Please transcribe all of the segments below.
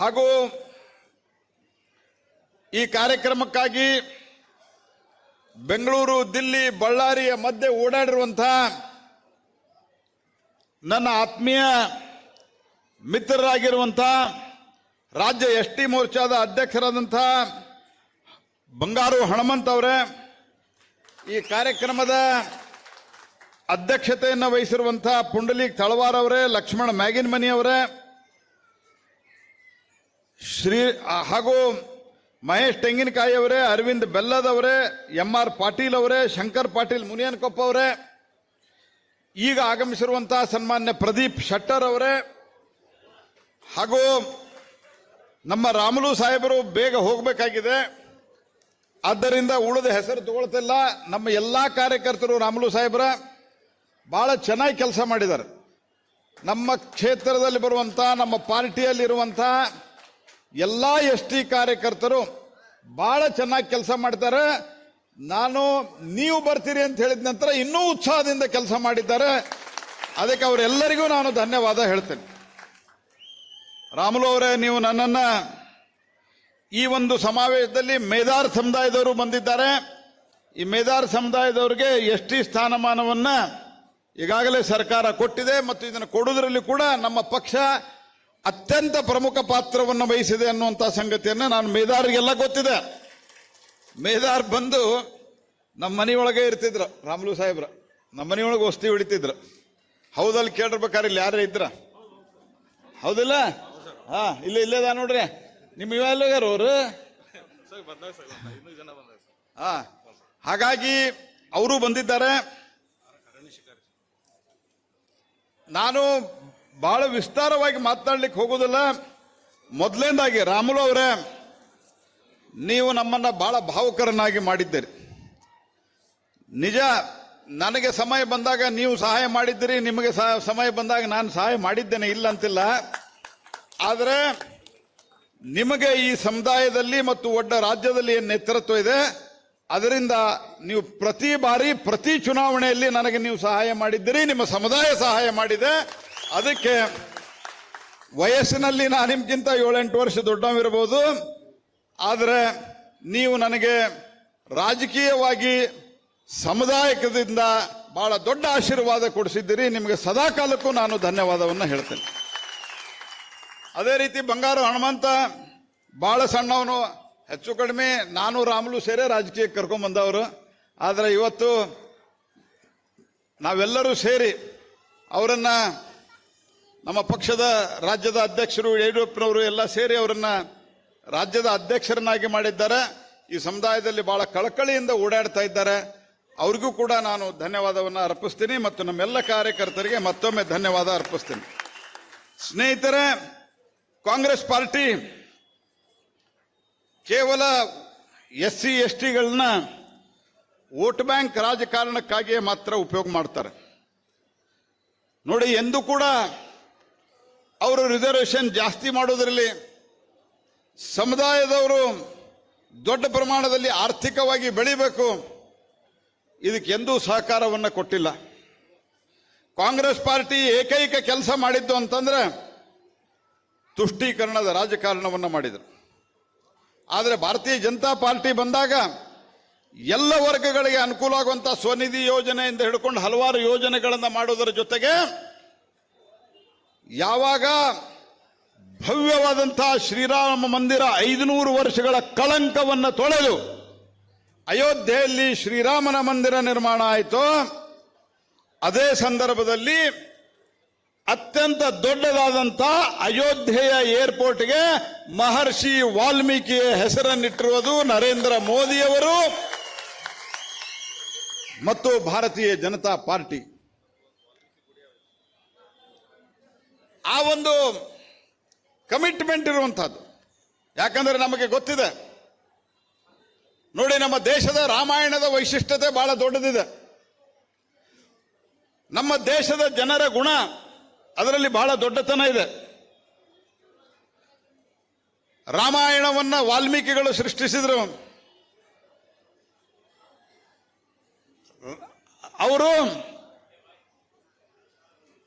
ಹಾಗೂ ಈ ಕಾರ್ಯಕ್ರಮಕ್ಕಾಗಿ ಬೆಂಗಳೂರು, ದಿಲ್ಲಿ, ಬಳ್ಳಾರಿಯ ಮಧ್ಯೆ ಓಡಾಡಿರುವಂಥ ನನ್ನ ಆತ್ಮೀಯ ಮಿತ್ರರಾಗಿರುವಂಥ ರಾಜ್ಯ ಎಸ್ ಟಿ ಮೋರ್ಚಾದ ಅಧ್ಯಕ್ಷರಾದಂಥ ಬಂಗಾರು ಹಣಮಂತ್ ಅವರೇ, ಈ ಕಾರ್ಯಕ್ರಮದ ಅಧ್ಯಕ್ಷತೆಯನ್ನು ವಹಿಸಿರುವಂಥ ಪುಂಡಲೀಕ್ ತಳವಾರ್ ಅವರೇ, ಲಕ್ಷ್ಮಣ ಮ್ಯಾಗಿನ್ ಮನಿ ಅವರೇ ಶ್ರೀ ಹಾಗೂ ಮಹೇಶ್ ತೆಂಗಿನಕಾಯಿ ಅವರೇ, ಅರವಿಂದ್ ಬೆಲ್ಲದವರೇ ಎಂ ಆರ್ ಪಾಟೀಲ್ ಅವರೇ, ಶಂಕರ್ ಪಾಟೀಲ್ ಮುನಿಯನ್ಕೊಪ್ಪ ಅವರೇ, ಈಗ ಆಗಮಿಸಿರುವಂತಹ ಸನ್ಮಾನ್ಯ ಪ್ರದೀಪ್ ಶೆಟ್ಟರ್ ಅವರೇ, ಹಾಗೂ ನಮ್ಮ ರಾಮುಲು ಸಾಹೇಬರು ಬೇಗ ಹೋಗಬೇಕಾಗಿದೆ. ಆದ್ದರಿಂದ ಉಳಿದ ಹೆಸರು ತಗೊಳ್ತಿಲ್ಲ. ನಮ್ಮ ಎಲ್ಲಾ ಕಾರ್ಯಕರ್ತರು ರಾಮುಲು ಸಾಹೇಬರ, ಬಹಳ ಚೆನ್ನಾಗಿ ಕೆಲಸ ಮಾಡಿದ್ದಾರೆ. ನಮ್ಮ ಕ್ಷೇತ್ರದಲ್ಲಿ ಬರುವಂಥ ನಮ್ಮ ಪಾರ್ಟಿಯಲ್ಲಿರುವಂತ ಎಲ್ಲ ಎಸ್ ಟಿ ಕಾರ್ಯಕರ್ತರು ಬಹಳ ಚೆನ್ನಾಗಿ ಕೆಲಸ ಮಾಡ್ತಾರೆ. ನಾನು ನೀವು ಬರ್ತೀರಿ ಅಂತ ಹೇಳಿದ ನಂತರ ಇನ್ನೂ ಉತ್ಸಾಹದಿಂದ ಕೆಲಸ ಮಾಡಿದ್ದಾರೆ. ಅದಕ್ಕೆ ಅವರೆಲ್ಲರಿಗೂ ನಾನು ಧನ್ಯವಾದ ಹೇಳ್ತೇನೆ. ರಾಮುಲು ಅವರೇ, ನೀವು ನನ್ನನ್ನ ಈ ಒಂದು ಸಮಾವೇಶದಲ್ಲಿ ಮೇದಾರ್ ಸಮುದಾಯದವರು ಬಂದಿದ್ದಾರೆ. ಈ ಮೇದಾರ್ ಸಮುದಾಯದವರಿಗೆ ಎಸ್ ಟಿ ಸ್ಥಾನಮಾನವನ್ನ ಈಗಾಗಲೇ ಸರ್ಕಾರ ಕೊಟ್ಟಿದೆ ಮತ್ತು ಇದನ್ನು ಕೊಡುವುದರಲ್ಲಿ ಕೂಡ ನಮ್ಮ ಪಕ್ಷ ಅತ್ಯಂತ ಪ್ರಮುಖ ಪಾತ್ರವನ್ನು ವಹಿಸಿದೆ ಅನ್ನುವಂಥ ಸಂಗತಿಯನ್ನು ನಾನು ಮೇದಾರಿಗೆಲ್ಲ ಗೊತ್ತಿದೆ. ಮೇದಾರ್ ಬಂದು ನಮ್ಮ ಮನೆಯೊಳಗೆ ಇರ್ತಿದ್ರು, ರಾಮಲು ಸಾಹೇಬ್ರ. ನಮ್ಮ ಮನೆಯೊಳಗೆ ವಸ್ತಿ ಹೊಡಿತಿದ್ರು. ಹೌದಲ್ಲಿ ಕೇಳಿರ್ಬೇಕಾದ್ರೆ ಇಲ್ಲಿ ಯಾರೇ ಇದ್ರ? ಹೌದಿಲ್ಲ? ಹಾ, ಇಲ್ಲ ಇಲ್ಲೇದ ನೋಡ್ರಿ. ನಿಮ್ಮ ಇವೆಲ್ಲಗಾರ ಅವರು? ಹಾ, ಹಾಗಾಗಿ ಅವರು ಬಂದಿದ್ದಾರೆ. ನಾನು ಬಹಳ ವಿಸ್ತಾರವಾಗಿ ಮಾತನಾಡ್ಲಿಕ್ಕೆ ಹೋಗೋದಿಲ್ಲ ಮೊದಲನೇದಾಗಿ ರಾಮುಲು ಅವರೇ, ನೀವು ನಮ್ಮನ್ನ ಬಹಳ ಭಾವುಕರನ್ನಾಗಿ ಮಾಡಿದ್ದೀರಿ. ನಿಜ, ನನಗೆ ಸಮಯ ಬಂದಾಗ ನೀವು ಸಹಾಯ ಮಾಡಿದ್ದೀರಿ, ನಿಮಗೆ ಸಮಯ ಬಂದಾಗ ನಾನು ಸಹಾಯ ಮಾಡಿದ್ದೇನೆ, ಇಲ್ಲ ಅಂತಿಲ್ಲ. ಆದರೆ, ನಿಮಗೆ ಈ ಸಮುದಾಯದಲ್ಲಿ ಮತ್ತು ಒಡ್ಡ ರಾಜ್ಯದಲ್ಲಿ ಏನು ನೇತೃತ್ವ ಇದೆ, ಅದರಿಂದ ನೀವು ಪ್ರತಿ ಬಾರಿ, ಪ್ರತಿ ಚುನಾವಣೆಯಲ್ಲಿ ನನಗೆ ನೀವು ಸಹಾಯ ಮಾಡಿದ್ದೀರಿ, ನಿಮ್ಮ ಸಮುದಾಯ ಸಹಾಯ ಮಾಡಿದೆ. ಅದಕ್ಕೆ ವಯಸ್ಸಿನಲ್ಲಿ ನಾನು ನಿಮ್ಗಿಂತ ಏಳೆಂಟು ವರ್ಷ ದೊಡ್ಡವಿರಬಹುದು ಆದರೆ ನೀವು ನನಗೆ ರಾಜಕೀಯವಾಗಿ ಸಮುದಾಯಕದಿಂದ ಬಹಳ ದೊಡ್ಡ ಆಶೀರ್ವಾದ ಕೊಡಿಸಿದ್ದೀರಿ. ನಿಮಗೆ ಸದಾಕಾಲಕ್ಕೂ ನಾನು ಧನ್ಯವಾದವನ್ನು ಹೇಳ್ತೇನೆ. ಅದೇ ರೀತಿ ಬಂಗಾರು ಹನುಮಂತ ಬಹಳ ಸಣ್ಣವನು, ಹೆಚ್ಚು ಕಡಿಮೆ ನಾನು ರಾಮಲು ಸೇರೇ ರಾಜಕೀಯಕ್ಕೆ ಕರ್ಕೊಂಬಂದವರು ಆದರೆ ಇವತ್ತು ನಾವೆಲ್ಲರೂ ಸೇರಿ ಅವರನ್ನ ನಮ್ಮ ಪಕ್ಷದ ರಾಜ್ಯದ ಅಧ್ಯಕ್ಷರು ಯಡಿಯೂರಪ್ಪನವರು ಎಲ್ಲ ಸೇರಿ ಅವರನ್ನ ರಾಜ್ಯದ ಅಧ್ಯಕ್ಷರನ್ನಾಗಿ ಮಾಡಿದ್ದಾರೆ. ಈ ಸಮುದಾಯದಲ್ಲಿ ಬಹಳ ಕಳಕಳಿಯಿಂದ ಓಡಾಡ್ತಾ ಇದ್ದಾರೆ. ಅವ್ರಿಗೂ ಕೂಡ ನಾನು ಧನ್ಯವಾದವನ್ನು ಅರ್ಪಿಸ್ತೀನಿ ಮತ್ತು ನಮ್ಮೆಲ್ಲ ಕಾರ್ಯಕರ್ತರಿಗೆ ಮತ್ತೊಮ್ಮೆ ಧನ್ಯವಾದ ಅರ್ಪಿಸ್ತೀನಿ. ಸ್ನೇಹಿತರೆ, ಕಾಂಗ್ರೆಸ್ ಪಾರ್ಟಿ ಕೇವಲ ಎಸ್ ಸಿ ಎಸ್ ಟಿಗಳನ್ನ ವೋಟ್ ಬ್ಯಾಂಕ್ ರಾಜಕಾರಣಕ್ಕಾಗಿಯೇ ಮಾತ್ರ ಉಪಯೋಗ ಮಾಡ್ತಾರೆ. ನೋಡಿ, ಎಂದು ಕೂಡ ಅವರು ರಿಸರ್ವೇಷನ್ ಜಾಸ್ತಿ ಮಾಡೋದ್ರಲ್ಲಿ ಸಮುದಾಯದವರು ದೊಡ್ಡ ಪ್ರಮಾಣದಲ್ಲಿ ಆರ್ಥಿಕವಾಗಿ ಬೆಳಿಬೇಕು. ಇದಕ್ಕೆ ಎಂದೂ ಸಹಕಾರವನ್ನು ಕೊಟ್ಟಿಲ್ಲ. ಕಾಂಗ್ರೆಸ್ ಪಾರ್ಟಿ ಏಕೈಕ ಕೆಲಸ ಮಾಡಿದ್ದು ಅಂತಂದ್ರೆ ತುಷ್ಟೀಕರಣದ ರಾಜಕಾರಣವನ್ನು ಮಾಡಿದರು. ಆದರೆ ಭಾರತೀಯ ಜನತಾ ಪಾರ್ಟಿ ಬಂದಾಗ ಎಲ್ಲ ವರ್ಗಗಳಿಗೆ ಅನುಕೂಲ ಆಗುವಂಥ ಸ್ವನಿಧಿ ಯೋಜನೆಯಿಂದ ಹಿಡ್ಕೊಂಡು ಹಲವಾರು ಯೋಜನೆಗಳನ್ನು ಮಾಡೋದರ ಜೊತೆಗೆ ಯಾವಾಗ ಭವ್ಯವಾದಂತಹ ಶ್ರೀರಾಮ ಮಂದಿರ ಐದುನೂರು ವರ್ಷಗಳ ಕಳಂಕವನ್ನು ತೊಳೆದು ಅಯೋಧ್ಯೆಯಲ್ಲಿ ಶ್ರೀರಾಮನ ಮಂದಿರ ನಿರ್ಮಾಣ ಆಯಿತು, ಅದೇ ಸಂದರ್ಭದಲ್ಲಿ ಅತ್ಯಂತ ದೊಡ್ಡದಾದಂಥ ಅಯೋಧ್ಯೆಯ ಏರ್ಪೋರ್ಟ್ಗೆ ಮಹರ್ಷಿ ವಾಲ್ಮೀಕಿಯ ಹೆಸರನ್ನಿಟ್ಟಿರುವುದು ನರೇಂದ್ರ ಮೋದಿಯವರು ಮತ್ತು ಭಾರತೀಯ ಜನತಾ ಪಾರ್ಟಿ. ಆ ಒಂದು ಕಮಿಟ್ಮೆಂಟ್ ಇರುವಂಥದ್ದು. ಯಾಕಂದ್ರೆ ನಮಗೆ ಗೊತ್ತಿದೆ. ನೋಡಿ, ನಮ್ಮ ದೇಶದ ರಾಮಾಯಣದ ವೈಶಿಷ್ಟ್ಯತೆ ಬಹಳ ದೊಡ್ಡದಿದೆ. ನಮ್ಮ ದೇಶದ ಜನರ ಗುಣ ಅದರಲ್ಲಿ ಬಹಳ ದೊಡ್ಡತನ ಇದೆ. ರಾಮಾಯಣವನ್ನ ವಾಲ್ಮೀಕಿಗಳು ಸೃಷ್ಟಿಸಿದ್ರು. ಅವರು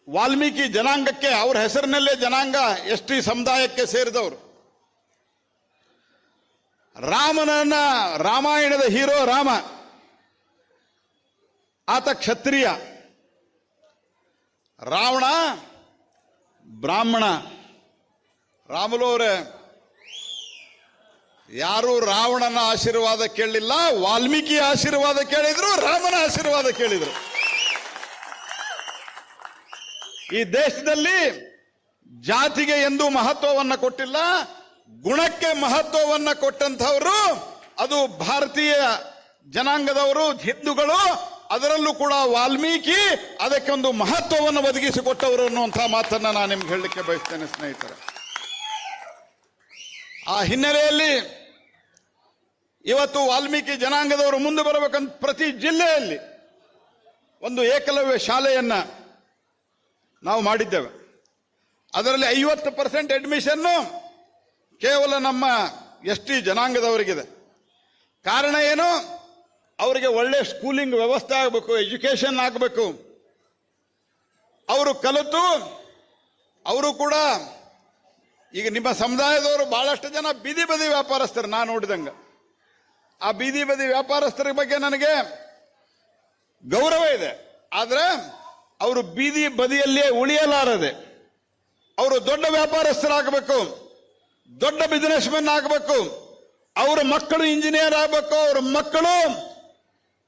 ವಾಲ್ಮೀಕಿ ಜನಾಂಗಕ್ಕೆ ಅವ್ರ ಹೆಸರಿನಲ್ಲೇ ಜನಾಂಗ ಎಸ್ ಟಿ ಸಮುದಾಯಕ್ಕೆ ಸೇರಿದವರು. ರಾಮನನ್ನ ರಾಮಾಯಣದ ಹೀರೋ ರಾಮ, ಆತ ಕ್ಷತ್ರಿಯ. ರಾವಣ ಬ್ರಾಹ್ಮಣ. ರಾಮಲೋರೆ ಯಾರು ರಾವಣನ ಆಶೀರ್ವಾದ ಕೇಳಲಿಲ್ಲ ವಾಲ್ಮೀಕಿ ಆಶೀರ್ವಾದ ಕೇಳಿದ್ರು, ರಾಮನ ಆಶೀರ್ವಾದ ಕೇಳಿದ್ರು. ಈ ದೇಶದಲ್ಲಿ ಜಾತಿಗೆ ಎಂದೂ ಮಹತ್ವವನ್ನ ಕೊಟ್ಟಿಲ್ಲ, ಗುಣಕ್ಕೆ ಮಹತ್ವವನ್ನ ಕೊಟ್ಟಂತವರು ಅದು ಭಾರತೀಯ ಜನಾಂಗದವರು, ಹಿಂದೂಗಳು, ಅದರಲ್ಲೂ ಕೂಡ ವಾಲ್ಮೀಕಿ ಅದಕ್ಕೆ ಒಂದು ಮಹತ್ವವನ್ನು ಒದಗಿಸಿಕೊಟ್ಟವರು ಅನ್ನುವಂತಹ ಮಾತನ್ನ ನಾನು ನಿಮ್ಗೆ ಹೇಳಲಿಕ್ಕೆ ಬಯಸ್ತೇನೆ, ಸ್ನೇಹಿತರೆ. ಆ ಹಿನ್ನೆಲೆಯಲ್ಲಿ ಇವತ್ತು ವಾಲ್ಮೀಕಿ ಜನಾಂಗದವರು ಮುಂದೆ ಬರಬೇಕಂತ ಪ್ರತಿ ಜಿಲ್ಲೆಯಲ್ಲಿ ಒಂದು ಏಕಲವ್ಯ ಶಾಲೆಯನ್ನ ನಾವು ಮಾಡಿದ್ದೇವೆ. ಅದರಲ್ಲಿ ಐವತ್ತು ಪರ್ಸೆಂಟ್ ಅಡ್ಮಿಷನ್ನು ಕೇವಲ ನಮ್ಮ ಎಸ್ ಟಿ ಜನಾಂಗದವರಿಗಿದೆ. ಕಾರಣ ಏನು? ಅವರಿಗೆ ಒಳ್ಳೆ ಸ್ಕೂಲಿಂಗ್ ವ್ಯವಸ್ಥೆ ಆಗಬೇಕು ಎಜುಕೇಶನ್ ಆಗಬೇಕು. ಅವರು ಕಲಿತು, ಅವರು ಕೂಡ ಈಗ ನಿಮ್ಮ ಸಮುದಾಯದವರು ಬಹಳಷ್ಟು ಜನ ಬೀದಿ ಬದಿ ವ್ಯಾಪಾರಸ್ಥರು, ನಾನು ನೋಡಿದಂಗೆ. ಆ ಬೀದಿ ಬದಿ ವ್ಯಾಪಾರಸ್ಥರ ಬಗ್ಗೆ ನನಗೆ ಗೌರವ ಇದೆ. ಆದ್ರೆ ಅವರು ಬೀದಿ ಬದಿಯಲ್ಲೇ ಉಳಿಯಲಾರದೆ ಅವರು ದೊಡ್ಡ ವ್ಯಾಪಾರಸ್ಥರಾಗಬೇಕು, ದೊಡ್ಡ ಬಿಸಿನೆಸ್ ಮೆನ್ ಆಗಬೇಕು, ಅವರ ಮಕ್ಕಳು ಇಂಜಿನಿಯರ್ ಆಗಬೇಕು, ಅವರ ಮಕ್ಕಳು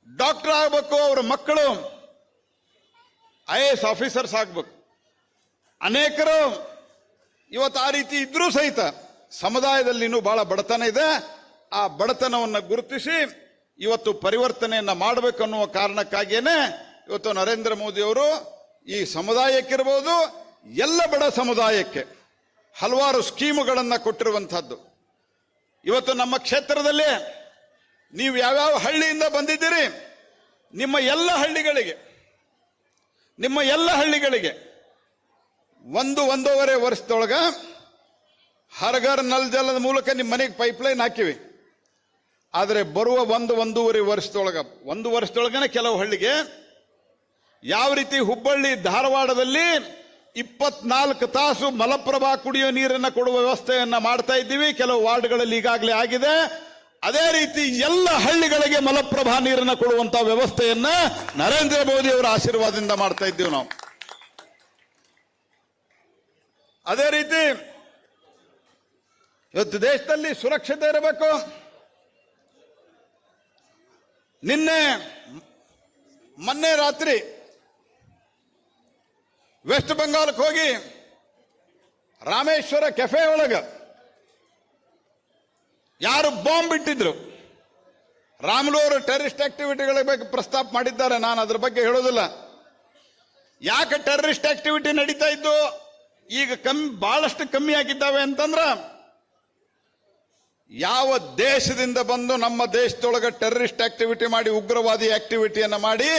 ಡಾಕ್ಟರ್ ಆಗಬೇಕು, ಅವರ ಮಕ್ಕಳು ಐ ಎ ಎಸ್ ಆಫೀಸರ್ಸ್ ಆಗಬೇಕು. ಅನೇಕರು ಇವತ್ತು ಆ ರೀತಿ ಇದ್ರೂ ಸಹಿತ ಸಮುದಾಯದಲ್ಲಿ ಇನ್ನೂ ಬಹಳ ಬಡತನ ಇದೆ. ಆ ಬಡತನವನ್ನು ಗುರುತಿಸಿ ಇವತ್ತು ಪರಿವರ್ತನೆಯನ್ನು ಮಾಡಬೇಕನ್ನುವ ಕಾರಣಕ್ಕಾಗಿಯೇ ಇವತ್ತು ನರೇಂದ್ರ ಮೋದಿ ಅವರು ಈ ಸಮುದಾಯಕ್ಕಿರ್ಬೋದು, ಎಲ್ಲ ಬಡ ಸಮುದಾಯಕ್ಕೆ ಹಲವಾರು ಸ್ಕೀಮುಗಳನ್ನು ಕೊಟ್ಟಿರುವಂಥದ್ದು. ಇವತ್ತು ನಮ್ಮ ಕ್ಷೇತ್ರದಲ್ಲಿ ನೀವು ಯಾವ್ಯಾವ ಹಳ್ಳಿಯಿಂದ ಬಂದಿದ್ದೀರಿ, ನಿಮ್ಮ ಎಲ್ಲ ಹಳ್ಳಿಗಳಿಗೆ, ನಿಮ್ಮ ಎಲ್ಲ ಹಳ್ಳಿಗಳಿಗೆ ಒಂದು ಒಂದೂವರೆ ವರ್ಷದೊಳಗೆ ಹರಗರ್ ನಲ್ ಜಲದ ಮೂಲಕ ನಿಮ್ಮ ಮನೆಗೆ ಪೈಪ್ಲೈನ್ ಹಾಕಿವಿ. ಆದರೆ ಬರುವ ಒಂದು ಒಂದೂವರೆ ವರ್ಷದೊಳಗೆ, ಒಂದು ವರ್ಷದೊಳಗನೆ ಕೆಲವು ಹಳ್ಳಿಗೆ ಯಾವ ರೀತಿ ಹುಬ್ಬಳ್ಳಿ ಧಾರವಾಡದಲ್ಲಿ ಇಪ್ಪತ್ನಾಲ್ಕು ತಾಸು ಮಲಪ್ರಭಾ ಕುಡಿಯೋ ನೀರನ್ನು ಕೊಡುವ ವ್ಯವಸ್ಥೆಯನ್ನು ಮಾಡ್ತಾ ಇದ್ದೀವಿ. ಕೆಲವು ವಾರ್ಡ್ಗಳಲ್ಲಿ ಈಗಾಗಲೇ ಆಗಿದೆ. ಅದೇ ರೀತಿ ಎಲ್ಲ ಹಳ್ಳಿಗಳಿಗೆ ಮಲಪ್ರಭಾ ನೀರನ್ನು ಕೊಡುವಂತಹ ವ್ಯವಸ್ಥೆಯನ್ನ ನರೇಂದ್ರ ಮೋದಿ ಅವರ ಆಶೀರ್ವಾದದಿಂದ ಮಾಡ್ತಾ ಇದ್ದೀವಿ ನಾವು. ಅದೇ ರೀತಿ ಇವತ್ತು ದೇಶದಲ್ಲಿ ಸುರಕ್ಷತೆ ಇರಬೇಕು. ನಿನ್ನೆ ಮೊನ್ನೆ ರಾತ್ರಿ ವೆಸ್ಟ್ ಬೆಂಗಾಲ್ಗೆ ಹೋಗಿ ರಾಮೇಶ್ವರ ಕೆಫೆ ಒಳಗ ಯಾರು ಬಾಂಬ್ ಇಟ್ಟಿದ್ರು. ರಾಮುಲು ಅವರು ಟೆರರಿಸ್ಟ್ ಆಕ್ಟಿವಿಟಿಗಳ ಬಗ್ಗೆ ಪ್ರಸ್ತಾಪ ಮಾಡಿದ್ದಾರೆ. ನಾನು ಅದ್ರ ಬಗ್ಗೆ ಹೇಳೋದಿಲ್ಲ. ಯಾಕೆ ಟೆರರಿಸ್ಟ್ ಆಕ್ಟಿವಿಟಿ ನಡೀತಾ ಇದ್ದು? ಈಗ ಕಮ್ಮಿ, ಬಹಳಷ್ಟು ಕಮ್ಮಿ ಆಗಿದ್ದಾವೆ ಅಂತಂದ್ರ ಯಾವ ದೇಶದಿಂದ ಬಂದು ನಮ್ಮ ದೇಶದೊಳಗೆ ಟೆರರಿಸ್ಟ್ ಆಕ್ಟಿವಿಟಿ ಮಾಡಿ, ಉಗ್ರವಾದಿ ಆಕ್ಟಿವಿಟಿಯನ್ನು ಮಾಡಿ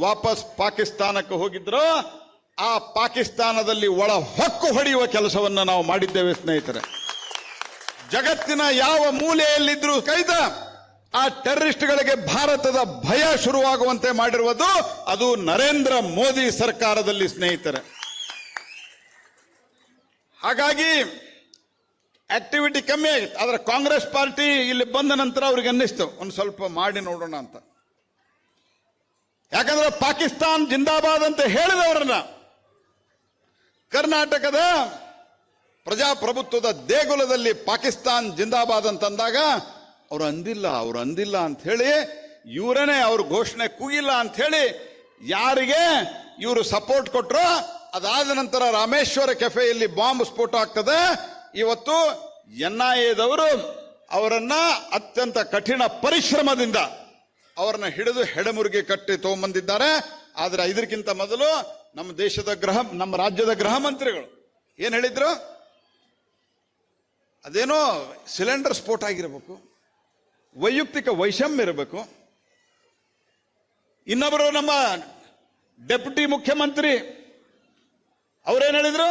ವಾಪಸ್ ಪಾಕಿಸ್ತಾನಕ್ಕೆ ಹೋಗಿದ್ರು ಆ ಪಾಕಿಸ್ತಾನದಲ್ಲಿ ಒಳ ಹೊಕ್ಕು ಹೊಡೆಯುವ ಕೆಲಸವನ್ನ ನಾವು ಮಾಡಿದ್ದೇವೆ, ಸ್ನೇಹಿತರೆ. ಜಗತ್ತಿನ ಯಾವ ಮೂಲೆಯಲ್ಲಿದ್ರೂ ಕೈದ ಆ ಟೆರರಿಸ್ಟ್ಗಳಿಗೆ ಭಾರತದ ಭಯ ಶುರುವಾಗುವಂತೆ ಮಾಡಿರುವುದು ಅದು ನರೇಂದ್ರ ಮೋದಿ ಸರ್ಕಾರದಲ್ಲಿ, ಸ್ನೇಹಿತರೆ. ಹಾಗಾಗಿ ಆಕ್ಟಿವಿಟಿ ಕಮ್ಮಿ ಆಗಿತ್ತು. ಆದ್ರೆ ಕಾಂಗ್ರೆಸ್ ಪಾರ್ಟಿ ಇಲ್ಲಿ ಬಂದ ನಂತರ ಅವ್ರಿಗೆ ಅನ್ನಿಸ್ತು, ಒಂದು ಸ್ವಲ್ಪ ಮಾಡಿ ನೋಡೋಣ ಅಂತ. ಯಾಕಂದ್ರೆ ಪಾಕಿಸ್ತಾನ್ ಜಿಂದಾಬಾದ್ ಅಂತ ಹೇಳಿದವರನ್ನ ಕರ್ನಾಟಕದ ಪ್ರಜಾಪ್ರಭುತ್ವದ ದೇಗುಲದಲ್ಲಿ ಪಾಕಿಸ್ತಾನ್ ಜಿಂದಾಬಾದ್ ಅಂತಂದಾಗ ಅವ್ರು ಅಂದಿಲ್ಲ ಅವ್ರು ಅಂದಿಲ್ಲ ಅಂತ ಹೇಳಿ ಇವರನೇ ಅವ್ರ ಘೋಷಣೆ ಕೂಗಿಲ್ಲ ಅಂತ ಹೇಳಿ ಯಾರಿಗೆ ಇವರು ಸಪೋರ್ಟ್ ಕೊಟ್ರು, ಅದಾದ ನಂತರ ರಾಮೇಶ್ವರ ಕೆಫೆಯಲ್ಲಿ ಬಾಂಬ್ ಸ್ಫೋಟ ಆಗ್ತದೆ. ಇವತ್ತು ಎನ್ ಐ ಎದವರು ಅವರನ್ನ ಅತ್ಯಂತ ಕಠಿಣ ಪರಿಶ್ರಮದಿಂದ ಅವರನ್ನ ಹಿಡಿದು ಹೆಡಮುರುಗಿ ಕಟ್ಟಿ ತಗೊಂಬಂದಿದ್ದಾರೆ. ಆದ್ರೆ ಇದಕ್ಕಿಂತ ಮೊದಲು ನಮ್ಮ ದೇಶದ ಗೃಹ, ನಮ್ಮ ರಾಜ್ಯದ ಗೃಹ ಮಂತ್ರಿಗಳು. ಏನು ಹೇಳಿದ್ರು? ಅದೇನೋ ಸಿಲಿಂಡರ್ ಸ್ಫೋಟ ಆಗಿರಬೇಕು, ವೈಯಕ್ತಿಕ ವೈಷಮ್ಯ ಇರಬೇಕು. ಇನ್ನೊಬ್ಬರು ನಮ್ಮ ಡೆಪ್ಯೂಟಿ ಮುಖ್ಯಮಂತ್ರಿ, ಅವ್ರೇನು ಹೇಳಿದ್ರು?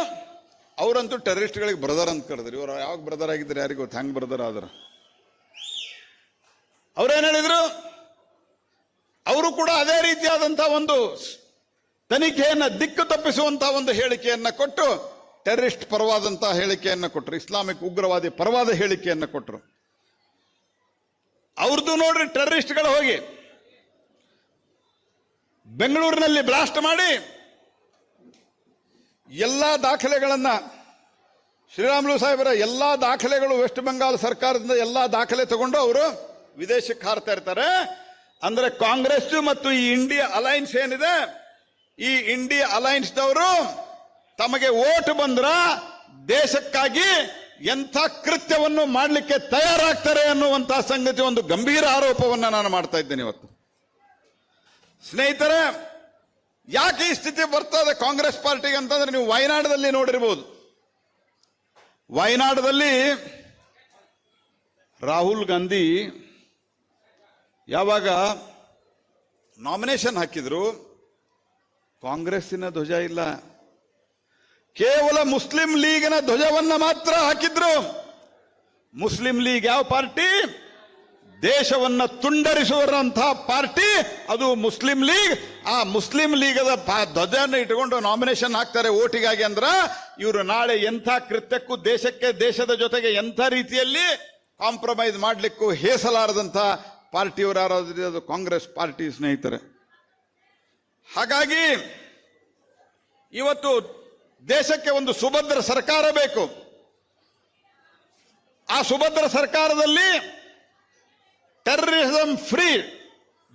ಅವರಂತೂ ಟೆರರಿಸ್ಟ್ಗಳಿಗೆ ಬ್ರದರ್ ಅಂತ ಕರೆದ್ರು. ಇವರು ಯಾವಾಗ ಬ್ರದರ್ ಆಗಿದ್ರು ಯಾರಿಗೂ ಹೆಂಗ್ ಬ್ರದರ್ ಆದ್ರ? ಅವ್ರೇನ್ ಹೇಳಿದ್ರು? ಅವರು ಕೂಡ ಅದೇ ರೀತಿಯಾದಂಥ ಒಂದು ತನಿಖೆಯನ್ನ ದಿಕ್ಕು ತಪ್ಪಿಸುವಂತಹ ಒಂದು ಹೇಳಿಕೆಯನ್ನು ಕೊಟ್ಟು ಟೆರರಿಸ್ಟ್ ಪರವಾದಂತಹ ಹೇಳಿಕೆಯನ್ನು ಕೊಟ್ಟರು ಇಸ್ಲಾಮಿಕ್ ಉಗ್ರವಾದಿ ಪರವಾದ ಹೇಳಿಕೆಯನ್ನು ಕೊಟ್ಟರು ಅವ್ರದ್ದು ನೋಡ್ರಿ ಟೆರರಿಸ್ಟ್ಗಳು ಹೋಗಿ, ಬೆಂಗಳೂರಿನಲ್ಲಿ ಬ್ಲಾಸ್ಟ್ ಮಾಡಿ, ಎಲ್ಲ ದಾಖಲೆಗಳನ್ನ, ಶ್ರೀರಾಮುಲು ಸಾಹೇಬರ ಎಲ್ಲ ದಾಖಲೆಗಳು ವೆಸ್ಟ್ ಬೆಂಗಾಲ್ ಸರ್ಕಾರದಿಂದ ಎಲ್ಲ ದಾಖಲೆ ತಗೊಂಡು ಅವರು ವಿದೇಶಕ್ಕೆ ಹಾರ್ತಾ ಇರ್ತಾರೆ. ಅಂದ್ರೆ ಕಾಂಗ್ರೆಸ್ ಮತ್ತು ಈ ಇಂಡಿಯಾ ಅಲೈನ್ಸ್ ಏನಿದೆ ಈ ಇಂಡಿಯಾ ಅಲೈನ್ಸ್ದವರು ತಮಗೆ ಓಟ್ ಬಂದ್ರ ದೇಶಕ್ಕಾಗಿ ಎಂಥ ಕೃತ್ಯವನ್ನು ಮಾಡಲಿಕ್ಕೆ ತಯಾರಾಗ್ತಾರೆ ಅನ್ನುವಂತಹ ಸಂಗತಿ ಒಂದು ಗಂಭೀರ ಆರೋಪವನ್ನು ನಾನು ಮಾಡ್ತಾ ಇದ್ದೇನೆ ಇವತ್ತು. ಸ್ನೇಹಿತರೆ, ಯಾಕೆ ಈ ಸ್ಥಿತಿ ಬರ್ತದೆ ಕಾಂಗ್ರೆಸ್ ಪಾರ್ಟಿಗೆ ಅಂತಂದ್ರೆ ನೀವು ವಯನಾಡದಲ್ಲಿ ನೋಡಿರ್ಬೋದು. ವಯನಾಡದಲ್ಲಿ ರಾಹುಲ್ ಗಾಂಧಿ ಯಾವಾಗ ನಾಮಿನೇಷನ್ ಹಾಕಿದ್ರು ಕಾಂಗ್ರೆಸ್ಸಿನ ಧ್ವಜ ಇಲ್ಲ. ಕೇವಲ ಮುಸ್ಲಿಂ ಲೀಗಿನ ಧ್ವಜವನ್ನ ಮಾತ್ರ ಹಾಕಿದ್ರು. ಮುಸ್ಲಿಂ ಲೀಗ್ ಯಾವ ಪಾರ್ಟಿ? ದೇಶವನ್ನ ತುಂಡರಿಸುವಂತಹ ಪಾರ್ಟಿ ಅದು ಮುಸ್ಲಿಂ ಲೀಗ್. ಆ ಮುಸ್ಲಿಂ ಲೀಗದ ಪಾ- ಇಟ್ಕೊಂಡು ನಾಮಿನೇಷನ್ ಹಾಕ್ತಾರೆ ಓಟಿಗಾಗಿ ಅಂದ್ರ ಇವರು ನಾಳೆ ಎಂಥ ಕೃತ್ಯಕ್ಕೂ ದೇಶಕ್ಕೆ, ದೇಶದ ಜೊತೆಗೆ ಎಂಥ ರೀತಿಯಲ್ಲಿ ಕಾಂಪ್ರಮೈಸ್ ಮಾಡ್ಲಿಕ್ಕೂ ಹೇಸಲಾರದಂತಹ ಪಾರ್ಟಿಯವರು ಯಾರಾದ್ರೂ ಅದು ಕಾಂಗ್ರೆಸ್ ಪಾರ್ಟಿ ಸ್ನೇಹಿತರೆ. ಹಾಗಾಗಿ ಇವತ್ತು ದೇಶಕ್ಕೆ ಒಂದು ಸುಭದ್ರ ಸರ್ಕಾರ ಬೇಕು. ಆ ಸುಭದ್ರ ಸರ್ಕಾರದಲ್ಲಿ terrorism free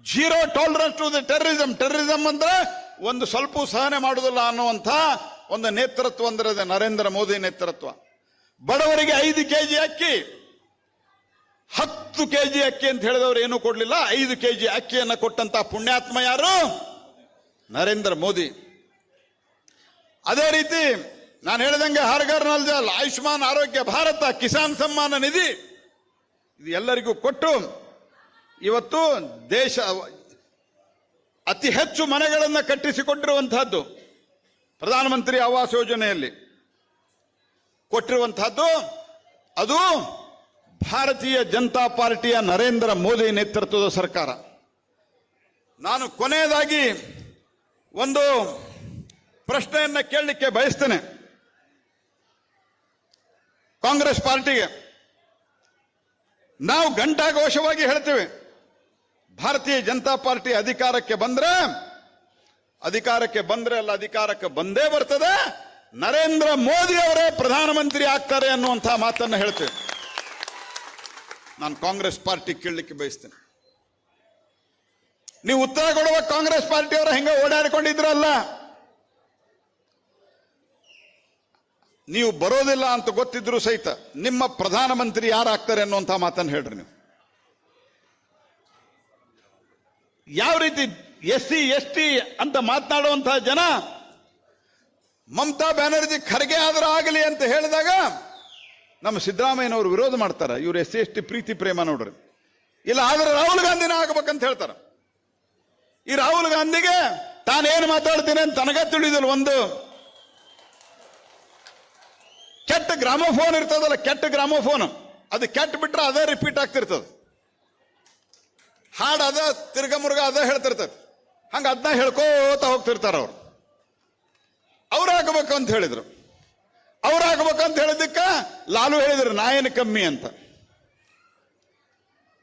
zero tolerance to the terrorism terrorism ಅಂದ್ರೆ ಒಂದು ಸ್ವಲ್ಪ ಸಹನೆ ಮಾಡೋದಿಲ್ಲ ಅನ್ನುವಂಥ ಒಂದು ನೇತೃತ್ವ ಅಂದ್ರೆ ಅದು ನರೇಂದ್ರ ಮೋದಿ ನೇತೃತ್ವ. ಬಡವರಿಗೆ ಐದು ಕೆಜಿ ಅಕ್ಕಿ, ಹತ್ತು ಕೆಜಿ ಅಕ್ಕಿ ಅಂತ ಹೇಳಿದವರು ಏನೂ ಕೊಡ್ಲಿಲ್ಲ. ಐದು ಕೆಜಿ ಅಕ್ಕಿಯನ್ನು ಕೊಟ್ಟಂತ ಪುಣ್ಯಾತ್ಮ ಯಾರು? ನರೇಂದ್ರ ಮೋದಿ. ಅದೇ ರೀತಿ ನಾನು ಹೇಳಿದಂಗೆ ಹರ್ಗರ್ ನಲ್ ಜಲ್ ಆಯುಷ್ಮಾನ್ ಆರೋಗ್ಯ ಭಾರತ, ಕಿಸಾನ್ ಸಮ್ಮಾನ ನಿಧಿ ಇದು ಎಲ್ಲರಿಗೂ ಕೊಟ್ಟು ಇವತ್ತು ದೇಶ, ಅತಿ ಹೆಚ್ಚು ಮನೆಗಳನ್ನು ಕಟ್ಟಿಸಿಕೊಟ್ಟಿರುವಂತಹದ್ದು, ಪ್ರಧಾನಮಂತ್ರಿ ಆವಾಸ್ ಯೋಜನೆಯಲ್ಲಿ ಕೊಟ್ಟಿರುವಂತಹದ್ದು, ಅದು ಭಾರತೀಯ ಜನತಾ ಪಾರ್ಟಿಯ ನರೇಂದ್ರ ಮೋದಿ ನೇತೃತ್ವದ ಸರ್ಕಾರ. ನಾನು ಕೊನೆಯದಾಗಿ ಒಂದು ಪ್ರಶ್ನೆಯನ್ನ ಕೇಳಲಿಕ್ಕೆ ಬಯಸ್ತೇನೆ. ಕಾಂಗ್ರೆಸ್ ಪಾರ್ಟಿಗೆ. ನಾವು ಘಂಟಾಘೋಷವಾಗಿ ಹೇಳ್ತೇವೆ, ಭಾರತೀಯ ಜನತಾ ಪಾರ್ಟಿ ಅಧಿಕಾರಕ್ಕೆ ಬಂದ್ರೆ ಅಧಿಕಾರಕ್ಕೆ ಬಂದ್ರೆ ಅಲ್ಲ, ಅಧಿಕಾರಕ್ಕೆ ಬಂದೇ ಬರ್ತದೆ, ನರೇಂದ್ರ ಮೋದಿ ಅವರೇ ಪ್ರಧಾನಮಂತ್ರಿ ಆಗ್ತಾರೆ ಅನ್ನುವಂತಹ ಮಾತನ್ನು ಹೇಳ್ತೇವೆ. ನಾನು ಕಾಂಗ್ರೆಸ್ ಪಾರ್ಟಿ ಕೇಳಲಿಕ್ಕೆ ಬಯಸ್ತೇನೆ. ನೀವು ಉತ್ತರ ಕೊಡುವ ಕಾಂಗ್ರೆಸ್ ಪಾರ್ಟಿಯವರ ಹೆಂಗ ಓಡಾಡಿಕೊಂಡಿದ್ರಲ್ಲ? ನೀವು ಬರೋದಿಲ್ಲ ಅಂತ ಗೊತ್ತಿದ್ರು ಸಹಿತ ನಿಮ್ಮ ಪ್ರಧಾನಮಂತ್ರಿ ಯಾರಾಗ್ತಾರೆ ಅನ್ನುವಂಥ ಮಾತನ್ನು ಹೇಳ್ರಿ ನೀವು. ಯಾವ ರೀತಿ ಎಸ್ ಸಿ ಎಸ್ ಟಿ ಅಂತ ಮಾತನಾಡುವಂತಹ ಜನ ಮಮತಾ ಬ್ಯಾನರ್ಜಿ ಖರ್ಗೆ ಆದ್ರೂ ಆಗಲಿ ಅಂತ ಹೇಳಿದಾಗ ನಮ್ಮ ಸಿದ್ದರಾಮಯ್ಯನವರು ವಿರೋಧ ಮಾಡ್ತಾರೆ. ಇವ್ರು ಎಸ್ ಸಿ ಎಸ್ ಟಿ ಪ್ರೀತಿ ಪ್ರೇಮ ನೋಡ್ರಿ. ಇಲ್ಲ, ಆದ್ರೆ ರಾಹುಲ್ ಗಾಂಧಿನ ಆಗ್ಬೇಕಂತ ಹೇಳ್ತಾರೆ. ಈ ರಾಹುಲ್ ಗಾಂಧಿಗೆ ತಾನೇನು ಮಾತಾಡ್ತೀನಿ ಅಂತ ತನಗ ತಿಳಿದಿಲ್ಲ ಒಂದು. ಕೆಟ್ಟ ಗ್ರಾಮೋಫೋನ್ ಇರ್ತದಲ್ಲ, ಕೆಟ್ಟ ಗ್ರಾಮೋಫೋನ್. ಅದು ಕೆಟ್ಟ ಬಿಟ್ರೆ ಅದೇ ರಿಪೀಟ್ ಆಗ್ತಿರ್ತದ. ಹಾಡು ಅದ ತಿರ್ಗ ಮುರ್ಗ ಅದ ಹೇಳ್ತಿರ್ತದೆ. ಹಂಗ ಅದನ್ನ ಹೇಳ್ಕೋತ ಹೋಗ್ತಿರ್ತಾರ ಅವ್ರು. ಅವ್ರಾಗಬೇಕು ಅಂತ ಹೇಳಿದ್ರು. ಅಂತ ಹೇಳಿದ್ದಕ್ಕ ಲಾಲು ಹೇಳಿದ್ರು ನಾಯನ ಕಮ್ಮಿ ಅಂತ.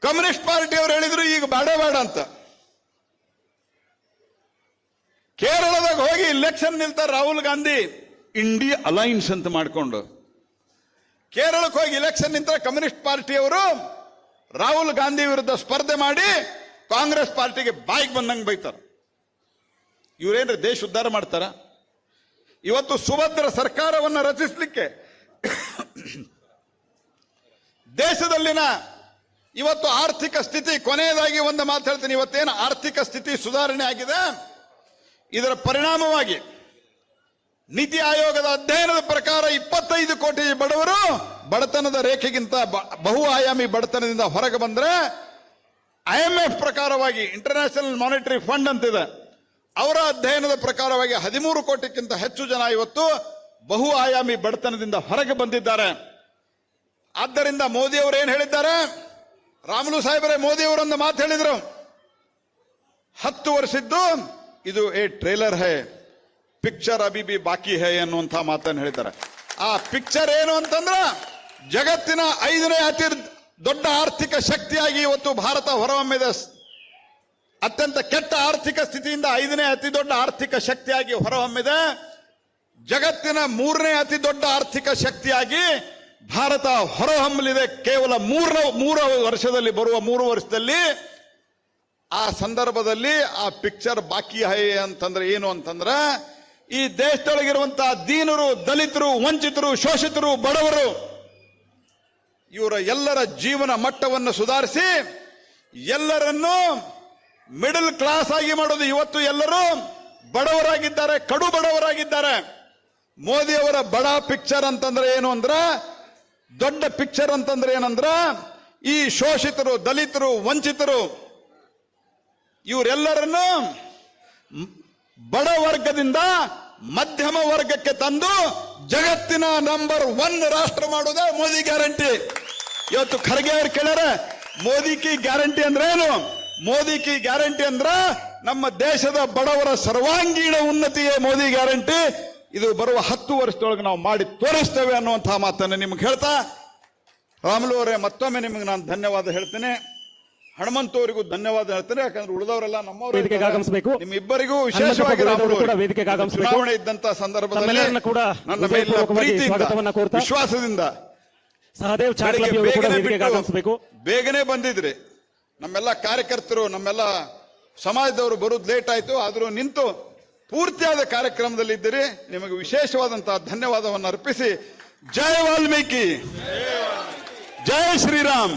ಕಮ್ಯುನಿಸ್ಟ್ ಪಾರ್ಟಿ ಅವ್ರು ಹೇಳಿದ್ರು, ಈಗ ಬೇಡ ಬೇಡ ಅಂತ. ಕೇರಳದಾಗ ಹೋಗಿ ಇಲೆಕ್ಷನ್ ನಿಲ್ತಾರೆ ರಾಹುಲ್ ಗಾಂಧಿ ಇಂಡಿಯಾ ಅಲೈನ್ಸ್ ಅಂತ ಮಾಡಿಕೊಂಡು. ಕೇರಳಕ್ಕೆ ಹೋಗಿ ಇಲೆಕ್ಷನ್ ನಿಂತ ಕಮ್ಯುನಿಸ್ಟ್ ಪಾರ್ಟಿಯವರು ರಾಹುಲ್ ಗಾಂಧಿ ವಿರುದ್ಧ ಸ್ಪರ್ಧೆ ಮಾಡಿ ಕಾಂಗ್ರೆಸ್ ಪಾರ್ಟಿಗೆ ಬಾಯಿಗೆ ಬಂದಂಗೆ ಬೈತಾರೆ. ಇವರೇನ್ರಿ ದೇಶ ಉದ್ಧಾರ ಮಾಡ್ತಾರ? ಇವತ್ತು ಸುಭದ್ರ ಸರ್ಕಾರವನ್ನು ರಚಿಸಲಿಕ್ಕೆ ದೇಶದಲ್ಲಿನ ಇವತ್ತು ಆರ್ಥಿಕ ಸ್ಥಿತಿ ಕೊನೆಯದಾಗಿ ಒಂದು ಮಾತು ಹೇಳ್ತೀನಿ. ಇವತ್ತೇನು ಆರ್ಥಿಕ ಸ್ಥಿತಿ ಸುಧಾರಣೆ ಆಗಿದೆ? ಇದರ ಪರಿಣಾಮವಾಗಿ ನೀತಿ ಆಯೋಗದ ಅಧ್ಯಯನದ ಪ್ರಕಾರ ಇಪ್ಪತ್ತೈದು ಕೋಟಿ ಬಡವರು ಬಡತನದ ರೇಖೆಗಿಂತ ಬಹು ಆಯಾಮಿ ಬಡತನದಿಂದ ಹೊರಗೆ ಬಂದರೆ ಐ ಎಂ ಎಫ್ ಪ್ರಕಾರವಾಗಿ ಇಂಟರ್ನ್ಯಾಷನಲ್ ಮಾನಿಟರಿ ಫಂಡ್ ಅಂತಿದೆ. ಅವರ ಅಧ್ಯಯನದ ಪ್ರಕಾರವಾಗಿ ಹದಿಮೂರು ಕೋಟಿಗಿಂತ ಹೆಚ್ಚು ಜನ ಇವತ್ತು ಬಹು ಆಯಾಮಿ ಬಡತನದಿಂದ ಹೊರಗೆ ಬಂದಿದ್ದಾರೆ. ಆದ್ದರಿಂದ ಮೋದಿ ಅವರು ಏನ್ ಹೇಳಿದ್ದಾರೆ? ರಾಮುಲು ಸಾಹೇಬರೇ, ಮೋದಿ ಅವರೊಂದು ಮಾತು ಹೇಳಿದರು. ಹತ್ತು ವರ್ಷದ್ದು ಇದು ಏ ಟ್ರೇಲರ್ ಹೇ, ಪಿಕ್ಚರ್ ಅಬಿ ಬಿ ಬಾಕಿ ಹೇ ಅನ್ನುವಂಥ ಮಾತನ್ನು ಹೇಳ್ತಾರೆ. ಆ ಪಿಕ್ಚರ್ ಏನು ಅಂತಂದ್ರ ಜಗತ್ತಿನ ಐದನೇ ಅತಿ ದೊಡ್ಡ ಆರ್ಥಿಕ ಶಕ್ತಿಯಾಗಿ ಇವತ್ತು ಭಾರತ ಹೊರಹೊಮ್ಮಿದೆ. ಅತ್ಯಂತ ಕೆಟ್ಟ ಆರ್ಥಿಕ ಸ್ಥಿತಿಯಿಂದ ಐದನೇ ಅತಿ ದೊಡ್ಡ ಆರ್ಥಿಕ ಶಕ್ತಿಯಾಗಿ ಹೊರಹೊಮ್ಮಿದೆ. ಜಗತ್ತಿನ ಮೂರನೇ ಅತಿ ದೊಡ್ಡ ಆರ್ಥಿಕ ಶಕ್ತಿಯಾಗಿ ಭಾರತ ಹೊರಹೊಮ್ಮಲಿದೆ. ಕೇವಲ ಮೂರ ಮೂರು ವರ್ಷದಲ್ಲಿ ಬರುವ ಮೂರು ವರ್ಷದಲ್ಲಿ ಆ ಸಂದರ್ಭದಲ್ಲಿ ಆ ಪಿಕ್ಚರ್ ಬಾಕಿ ಹೈ ಅಂತಂದ್ರೆ ಏನು ಅಂತಂದ್ರೆ, ಈ ದೇಶದೊಳಗಿರುವಂತಹ ದೀನರು, ದಲಿತರು, ವಂಚಿತರು, ಶೋಷಿತರು, ಬಡವರು, ಇವರ ಎಲ್ಲರ ಜೀವನ ಮಟ್ಟವನ್ನು ಸುಧಾರಿಸಿ, ಎಲ್ಲರನ್ನು ಮಿಡಲ್ ಕ್ಲಾಸ್ ಆಗಿ ಮಾಡೋದು ಇವತ್ತು ಎಲ್ಲರೂ ಬಡವರಾಗಿದ್ದಾರೆ, ಕಡು ಬಡವರಾಗಿದ್ದಾರೆ. ಮೋದಿ ಅವರ ಬಡ ಪಿಕ್ಚರ್ ಅಂತಂದ್ರೆ ಏನು ಅಂದ್ರ, ದೊಡ್ಡ ಪಿಕ್ಚರ್ ಅಂತಂದ್ರೆ ಏನಂದ್ರ, ಈ ಶೋಷಿತರು, ದಲಿತರು, ವಂಚಿತರು ಇವರೆಲ್ಲರನ್ನು ಬಡ ವರ್ಗದಿಂದ ಮಧ್ಯಮ ವರ್ಗಕ್ಕೆ ತಂದು ಜಗತ್ತಿನ ನಂಬರ್ ಒನ್ ರಾಷ್ಟ್ರ ಮಾಡೋದೇ ಮೋದಿ ಗ್ಯಾರಂಟಿ. ಇವತ್ತು ಖರ್ಗೆ ಅವ್ರು ಕೇಳ್ಯಾರ, ಮೋದಿ ಕಿ ಗ್ಯಾರಂಟಿ ಅಂದ್ರೆ ಏನು? ಮೋದಿ ಕಿ ಗ್ಯಾರಂಟಿ ಅಂದ್ರ ನಮ್ಮ ದೇಶದ ಬಡವರ ಸರ್ವಾಂಗೀಣ ಉನ್ನತಿಯೇ ಮೋದಿ ಗ್ಯಾರಂಟಿ. ಇದು ಬರುವ ಹತ್ತು ವರ್ಷದೊಳಗೆ ನಾವು ಮಾಡಿ ತೋರಿಸ್ತೇವೆ ಅನ್ನುವಂತಹ ಮಾತನ್ನು ನಿಮ್ಗೆ ಹೇಳ್ತಾ, ರಾಮುಲು ಅವರೇ ಮತ್ತೊಮ್ಮೆ ನಿಮಗೆ ನಾನು ಧನ್ಯವಾದ ಹೇಳ್ತೇನೆ. ಹನುಮಂತ ಅವರಿಗೂ ಧನ್ಯವಾದ ಹೇಳ್ತಾರೆ ಯಾಕಂದ್ರೆ ಉಳಿದವರೆಲ್ಲ ನಮ್ಮವರು ವೇದಿಕೆಗೆ ಆಗಮಿಸಬೇಕು. ನಿಮ್ಮಿಬ್ಬರಿಗೂ ವಿಶೇಷವಾಗಿ ವೇದಿಕೆಗೆ ಆಗಮಿಸಬೇಕು. ಚುನಾವಣೆ ಇದ್ದಂತ ಸಂದರ್ಭದಲ್ಲಿ ಕೂಡ ನನ್ನ ಮೇಲಿನ ಪ್ರೀತಿಯಿಂದ ವಿಶ್ವಾಸದಿಂದ ಸಹದೇವ್ ಬೇಗನೆ ಆಗಮಿಸಬೇಕು. ಬೇಗನೆ ಬಂದಿದ್ರಿ. ನಮ್ಮೆಲ್ಲ ಕಾರ್ಯಕರ್ತರು ನಮ್ಮೆಲ್ಲ ಸಮಾಜದವರು ಬರೋದು ಲೇಟ್ ಆಯ್ತು. ಆದ್ರೂ ನಿಂತು ಪೂರ್ತಿಯಾದ ಕಾರ್ಯಕ್ರಮದಲ್ಲಿ ಇದ್ದೀರಿ. ನಿಮಗೆ ವಿಶೇಷವಾದಂತಹ ಧನ್ಯವಾದವನ್ನು ಅರ್ಪಿಸಿ ಜೈ ವಾಲ್ಮೀಕಿ ಜೈ ಶ್ರೀರಾಮ್.